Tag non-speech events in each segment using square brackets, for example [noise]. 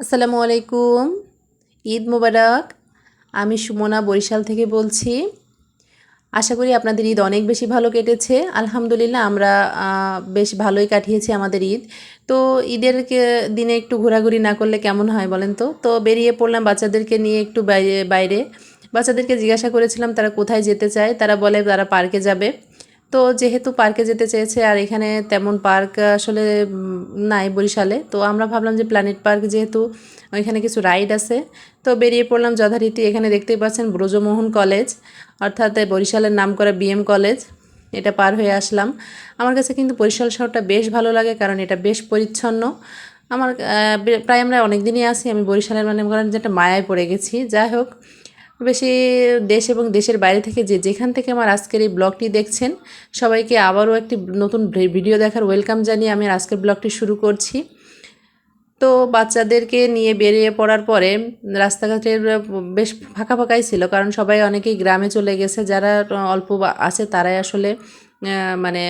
আসসালামু আলাইকুম। ঈদ মোবারক। আমি সুমনা বরিশাল থেকে বলছি। আশা করি আপনাদের ঈদ অনেক বেশি ভালো কেটেছে। আলহামদুলিল্লাহ আমরা বেশ ভালোই কাটিয়েছি আমাদের ঈদ। তো ঈদের দিনে একটু ঘোরাঘুরি না করলে কেমন হয় বলেন তো? তো বেরিয়ে পড়লাম বাচ্চাদেরকে নিয়ে একটু বাইরে বাইরে। বাচ্চাদেরকে জিজ্ঞাসা করেছিলাম তারা কোথায় যেতে চায়। তারা বলে তারা পার্কে যাবে। তো যেহেতু পার্কে যেতে চেয়েছে আর এখানে তেমন পার্ক আসলে নাই বরিশালে। তো আমরা ভাবলাম যে প্ল্যানেট পার্ক যেহেতু ওইখানে কিছু রাইড আছে, তো বেরিয়ে পড়লাম যথারীতি। এখানে দেখতেই পাচ্ছেন ব্রজমোহন কলেজ, অর্থাৎ বরিশালের নাম করা বিএম কলেজ, এটা পার হয়ে আসলাম। আমার কাছে কিন্তু বরিশাল শহরটা বেশ ভালো লাগে কারণ এটা বেশ পরিচ্ছন্ন। আমার প্রায় আমরা অনেক দিনই আসি আমি বরিশালের মানে করেন যে একটা মায়ায় পড়ে গেছি। যাই হোক বেশি দেশ এবং দেশের বাইরে থেকে যে যেখান থেকে আমার আজকের এই ব্লগটি দেখছেন, সবাইকে আবারও একটি নতুন ভিডিও দেখার ওয়েলকাম জানিয়ে আমি আজকের ব্লগটি শুরু করছি। তো বাচ্চাদেরকে নিয়ে বেরিয়ে পড়ার পরে রাস্তাঘাটের বেশ ফাঁকা ফাঁকাই ছিল, কারণ সবাই অনেকেই গ্রামে চলে গেছে, যারা অল্প আছে তারাই আসলে মানে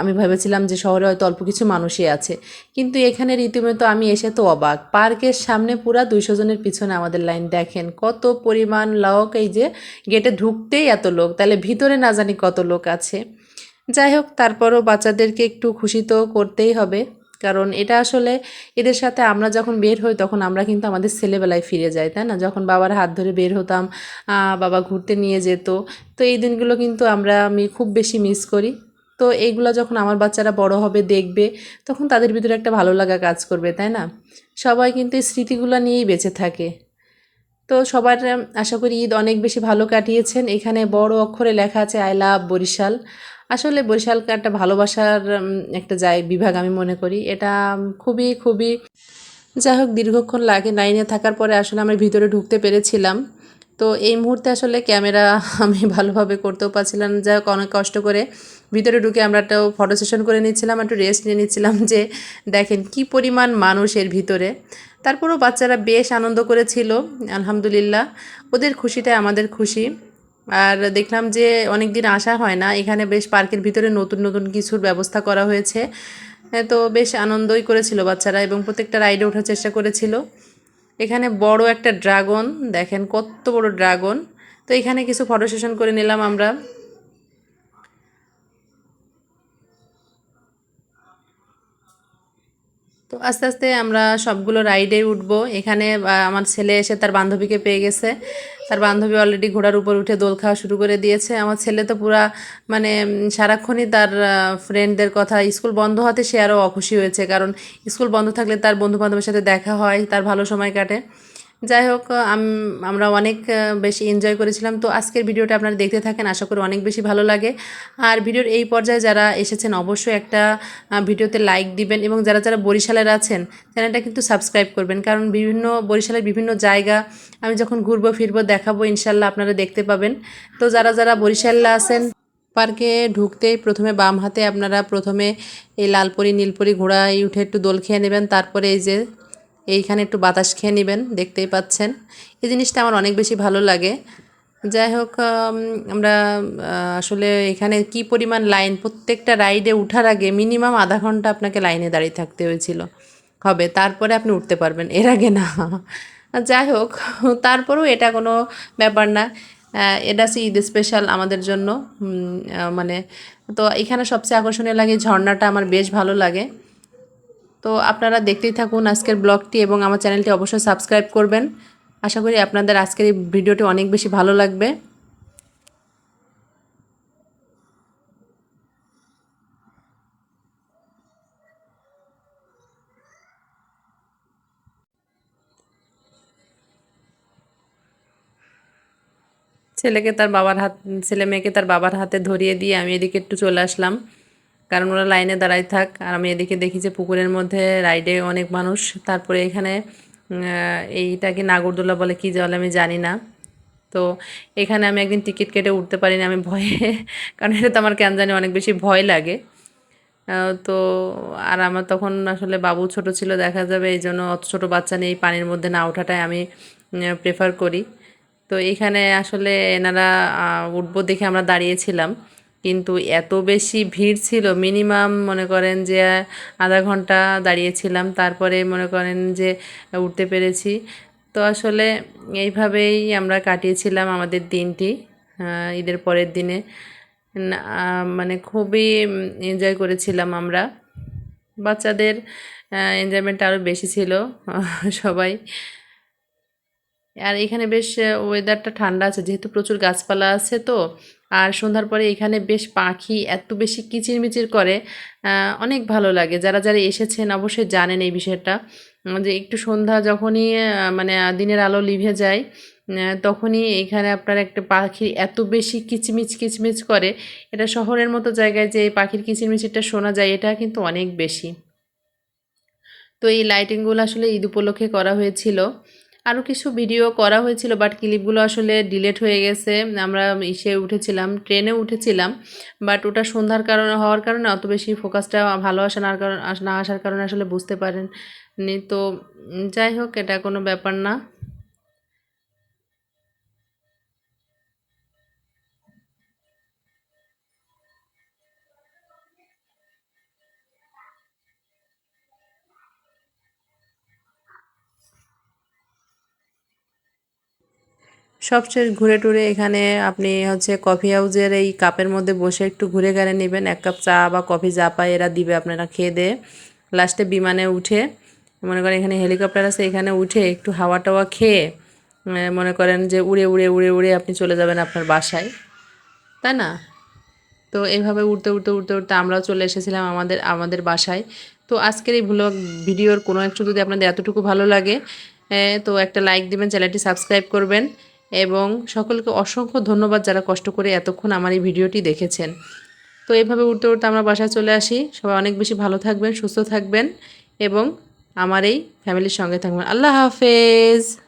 আমি ভেবেছিলাম যে শহরে হয়তো অল্প কিছু মানুষই আছে। কিন্তু এখানে রীতিমতো আমি এসে তো অবাক। পার্কের সামনে পুরা দুইশো জনের পিছনে আমাদের লাইন দেখেন। কত পরিমাণ লোক এই যে গেটে ঢুকতেই এত লোক। তাহলে ভিতরে না জানি কত লোক আছে। যাই হোক, তারপরও বাচ্চাদেরকে একটু খুশি তো করতেই হবে। কারণ এটা আসলে এদের সাথে আমরা যখন বের হই, তখন আমরা কিন্তু আমাদের ছেলেবেলায় ফিরে যাই, তাই না? যখন বাবার হাত ধরে বের হতাম বাবা ঘুরতে নিয়ে যেত, তো এই দিনগুলো কিন্তু আমরা আমি খুব বেশি মিস করি। তো এইগুলো যখন আমার বাচ্চারা বড় হবে, দেখবে, তখন তাদের ভিতরে একটা ভালো লাগা কাজ করবে, তাই না? সবাই কিন্তু এই স্মৃতিগুলো নিয়েই বেঁচে থাকে। তো সবার আশা করি ঈদ অনেক বেশি ভালো কাটিয়েছেন। এখানে বড় অক্ষরে লেখা আছে, আই লাভ বরিশাল। আসলে বরিশালকে একটা ভালোবাসার একটা যায় বিভাগ আমি মনে করি। এটা খুবই খুবই যাই হোক, দীর্ঘক্ষণ লাগে লাইনে থাকার পরে আসলে আমি ভিতরে ঢুকতে পেরেছিলাম। তো এই মুহূর্তে আসলে ক্যামেরা [laughs] আমি ভালোভাবে করতেও পারছিলাম। যাই হোক, অনেক কষ্ট করে ভিতরে ঢুকে আমরা একটা ফটো সেশন করে নিচ্ছিলাম, একটু রেস্ট নিয়ে নিচ্ছিলাম যে দেখেন কি পরিমাণ মানুষ এর ভিতরে। তারপরেও বাচ্চারা বেশ আনন্দ করেছিল, আলহামদুলিল্লাহ। ওদের খুশিটাই আমাদের খুশি। আর দেখলাম যে অনেক দিন আসা হয় না, এখানে বেশ পার্কের ভিতরে নতুন নতুন কিছুর ব্যবস্থা করা হয়েছে। তো বেশ আনন্দই করেছিল বাচ্চারা এবং প্রত্যেকটা রাইডে ওঠার চেষ্টা করেছিল। এখানে বড় একটা ড্রাগন দেখেন কত বড় ড্রাগন তো এখানে কিছু ফটো সেশন করে নিলাম আমরা। তো আস্তে আস্তে আমরা সবগুলো রাইডে উঠবো। এখানে আমার ছেলে এসে তার বান্ধবীকে পেয়ে গেছে। তার বান্ধবী অলরেডি ঘোড়ার উপর উঠে দোল খাওয়া শুরু করে দিয়েছে। আমার ছেলে তো পুরা মানে সারাক্ষণই তার ফ্রেন্ডদের কথা, স্কুল বন্ধ হতে সে আরও অখুশি হয়েছে। কারণ স্কুল বন্ধ থাকলে তার বন্ধু বান্ধবের সাথে দেখা হয়, তার ভালো সময় কাটে। যাই হোক আমরা অনেক বেশি এনজয় করেছিলাম। তো আজকের ভিডিওটা আপনারা দেখতে থাকেন, আশা করি অনেক বেশি ভালো লাগে। আর ভিডিওর এই পর্যায়ে যারা এসেছেন, অবশ্যই একটা ভিডিওতে লাইক দিবেন এবং যারা যারা বরিশালের আছেন, চ্যানেলটা কিন্তু সাবস্ক্রাইব করবেন। কারণ বিভিন্ন, বরিশালের বিভিন্ন জায়গা আমি যখন ঘুরবো, ফিরবো, দেখাবো, ইনশাল্লাহ আপনারা দেখতে পাবেন। তো যারা যারা বরিশালে আছেন, পার্কে ঢুকতেই প্রথমে বাম হাতে আপনারা প্রথমে এই লালপরি, নীলপরি ঘোড়ায় উঠে একটু দোল খেয়ে নেবেন। তারপরে এই যে এইখানে একটু বাতাস খেয়ে নেবেন, দেখতেই পাচ্ছেন। এই জিনিসটা আমার অনেক বেশি ভালো লাগে। যাই হোক আমরা আসলে এখানে কি পরিমাণ লাইন, প্রত্যেকটা রাইডে উঠার আগে মিনিমাম আধা ঘণ্টা আপনাকে লাইনে দাঁড়িয়ে থাকতে হয়েছিল। হবে, তারপরে আপনি উঠতে পারবেন, এর আগে না। যাই হোক, তারপরেও এটা কোনো ব্যাপার না। এটা হচ্ছে ঈদ স্পেশাল আমাদের জন্য। মানে তো এখানে সবচেয়ে আকর্ষণীয় লাগে ঝর্ণাটা, আমার বেশ ভালো লাগে। তো আপনারা দেখতেই থাকুন আজকের ব্লগটি এবং আমার চ্যানেলটি অবশ্যই সাবস্ক্রাইব করবেন। আশা করি আপনাদের আজকের এই ভিডিওটি অনেক বেশি ভালো লাগবে। ছেলেকে তার বাবার হাত ছেলে মেয়েকে তার বাবার হাতে ধরিয়ে দিয়ে আমি এদিকে একটু চলে আসলাম। কারণ ওরা লাইনে দাঁড়াই থাক। আর আমি এদিকে দেখি যে পুকুরের মধ্যে রাইডে অনেক মানুষ। তারপরে এখানে এইটাকে নাগরদোলা বলে কী জল আমি জানি না। তো এখানে আমি একদিন টিকিট কেটে উঠতে পারিনি আমি ভয়ে, [laughs] কারণ এটা তো আমার কেন জানি অনেক বেশি ভয় লাগে। তো আর আমার তখন আসলে বাবু ছোট ছিল, দেখা যাবে এই জন্য অত ছোটো বাচ্চা নিয়ে এই পানির মধ্যে না ওঠাটাই আমি প্রেফার করি। তো এইখানে আসলে এনারা উঠবো দেখে আমরা দাঁড়িয়েছিলাম। কিন্তু এত বেশি ভিড় ছিল মিনিমাম মনে করেন যে আধা ঘণ্টা দাঁড়িয়েছিলাম, তারপরে মনে করেন যে উঠতে পেরেছি। তো আসলে এইভাবেই আমরা কাটিয়েছিলাম আমাদের দিনটি ঈদের পরের দিনে। মানে খুবই এনজয় করেছিলাম আমরা। বাচ্চাদের এনজয়মেন্ট আরও বেশি ছিল, [laughs] সবাই। আর এখানে বেশ ওয়েদারটা ঠান্ডা আছে, যেহেতু প্রচুর গাছপালা আছে তো আর সন্ধ্যার পরে এখানে বেশ পাখি এত বেশি কিচিরমিচির করে অনেক ভালো লাগে। যারা যারা এসেছেন অবশ্যই জানেন এই বিষয়টা। যে একটু সন্ধ্যা যখনই মানে দিনের আলো লিভে যায় তখনই এখানে আপনার একটা পাখি এত বেশি কিচমিচ কিচমিচ করে। এটা শহরের মতো জায়গায় যে এই পাখির কিচিরমিচিরটা শোনা যায়, এটা কিন্তু অনেক বেশি। তো এই লাইটিংগুলো আসলে ঈদ উপলক্ষে করা হয়েছিল। আরও কিছু ভিডিও করা হয়েছিল বাট ক্লিপগুলো আসলে ডিলেট হয়ে গেছে। আমরা ইসে উঠেছিলাম ট্রেনে উঠেছিলাম বাট ওটা সন্ধ্যার কারণে, হওয়ার কারণে অত বেশি ফোকাসটা ভালো আসা না কারণ, না আসার কারণে আসলে বুঝতে পারেন নি তো যাই হোক, এটা কোনো ব্যাপার না। সবচেয়ে ঘুরে টুরে এখানে আপনি হচ্ছে কফি হাউজের এই কাপের মধ্যে বসে একটু ঘুরে ঘাড়ে নেবেন। এক কাপ চা বা কফি যা পায় এরা দিবে আপনারা খেয়ে দিয়ে। লাস্টে বিমানে উঠে, মনে করেন এখানে হেলিকপ্টার আছে, এখানে উঠে একটু হাওয়া টাওয়া খেয়ে মনে করেন যে উড়ে উড়ে উড়ে উড়ে আপনি চলে যাবেন আপনার বাসায়। তাই না? তো এইভাবে উঠতে উঠতে উঠতে উঠতে আমরাও চলে এসেছিলাম আমাদের আমাদের বাসায়। তো আজকের এই ভ্লগ ভিডিওর কোনো একটু যদি আপনাদের এতটুকু ভালো লাগে তো একটা লাইক দিবেন, চ্যানেলটি সাবস্ক্রাইব করবেন। এবং সকলকে অসংখ্য ধন্যবাদ যারা কষ্ট করে এতক্ষণ আমার এই ভিডিওটি দেখেছেন। তো এইভাবে উঠতে উঠতে আমরা বাসায় চলে আসি। সবাই অনেক বেশি ভালো থাকবেন, সুস্থ থাকবেন এবং আমার এই ফ্যামিলির সঙ্গে থাকবেন। আল্লাহ হাফেজ!